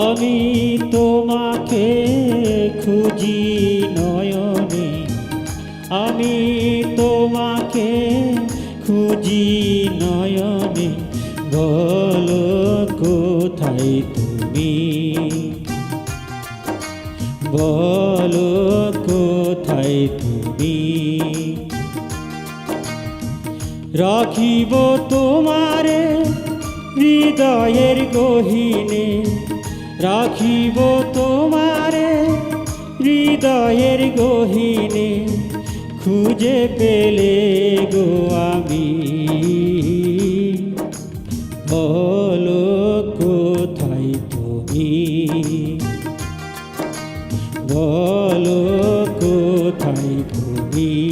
আমি তোমাকে খুঁজি নয়নে আমি তোমাকে খুঁজি নয়নে, বলো কোথায় তুমি? বলো কোথায় তুমি? রাখিব তোমারে হৃদয়ের গহিনে, রাখিব তোমারে হৃদয়ের গহিনে। খুঁজে পেলে গো আমি। বলো কোথায় তুমি? বলো কোথায় তুমি?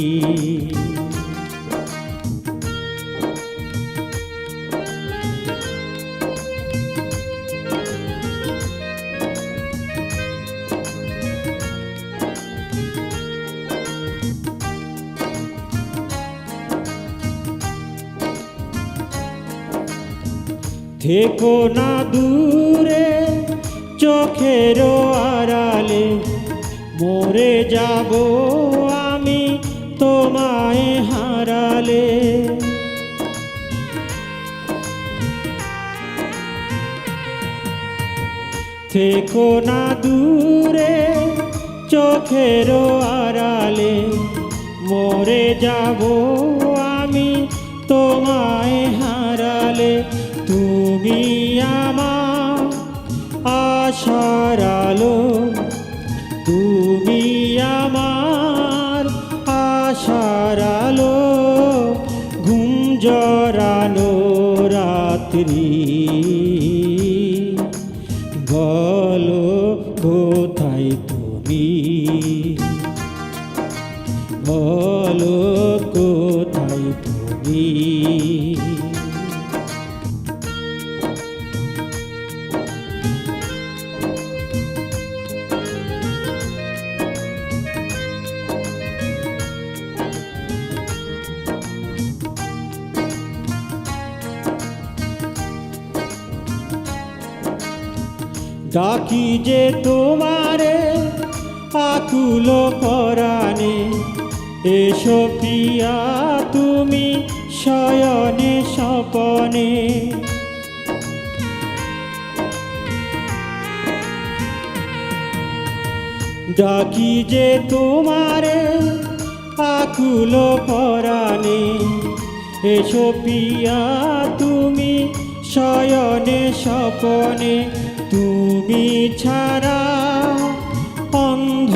থেকো না দূরে চোখেরও আড়ালে। মরে যাব আমি তোমায় হারালে। থেকো না দূরে চোখেরও আড়ালে। মরে যাব আমি তোমায় তুমি আমার আশার আলো, তুমি আমার আশার আলো, ঘুম জরানো রাত্রি। বলো কোথায় তুমি? বলো কোথায় তুমি? ডাকি যে তোমারে, আকুল পরাণে এসো প্রিয়া, তুমি শয়নে স্বপনে। ডাকি যে তোমারে, আকুল পরাণে এসো পিয়া তুমি শয়নে স্বপনে তুমি ছাড়া অন্ধ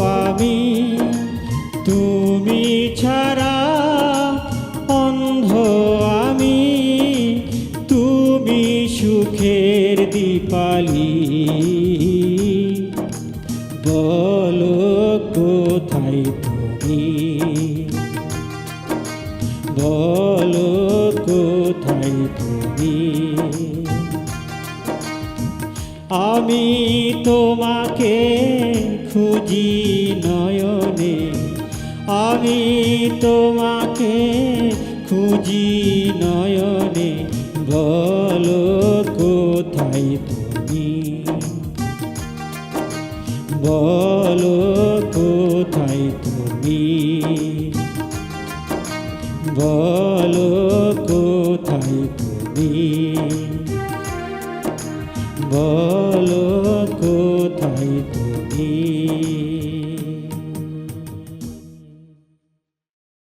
আমি। তুমি ছাড়া অন্ধ আমি। তুমি সুখের দীপালি। বলো কোথায় তুমি? বলো কোথায় তুমি? আমি তোমাকে খুঁজি নয়নে। আমি তোমাকে খুঁজি নয়নে। বলো কোথায় তুমি? বলো কোথায় তুমি? বলো কোথায় তুমি? বলো কোথায় তুমি?